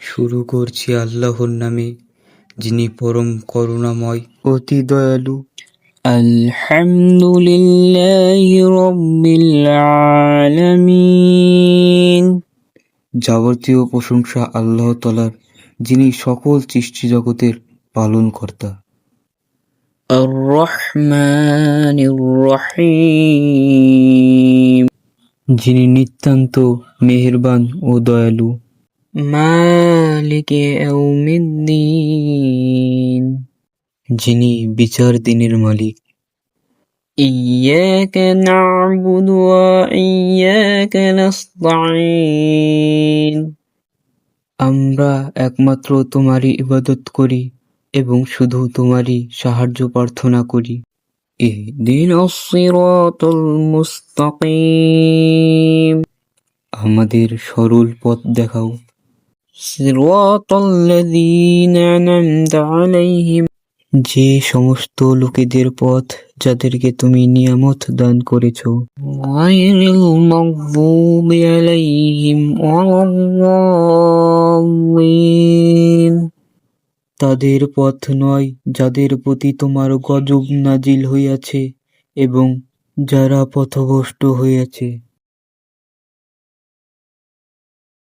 শুরু করছি আল্লাহর নামে যিনি পরম করুণাময় অতি দয়ালু। আলহামদুলিল্লাহি যাবতীয় প্রশংসা আল্লাহ তাআলার যিনি সকল সৃষ্টি জগতের পালনকর্তা। আর রহমানির রহিম যিনি নিতান্ত মেহেরবান ও দয়ালু। মালিকে ইয়াউমিদ্দিন। যিনি বিচার দিনের মালিক। না'বুদু ওয়া ইয়াকা নাস্তাঈন। আমরা একমাত্র তোমারই ইবাদত করি এবং শুধু তোমারই সাহায্য প্রার্থনা করি। সিরাতাল মুস্তাকিম আমাদের সরল পথ দেখাও। আলাইহিম যে সমস্ত লোকেদের পথ যাদেরকে তুমি নিয়ামত দান করেছ। আলাইহিম তাদের পথ নয় যাদের প্রতি তোমার গজব নাজিল হইয়াছে এবং যারা পথভ্রষ্ট হইয়াছে।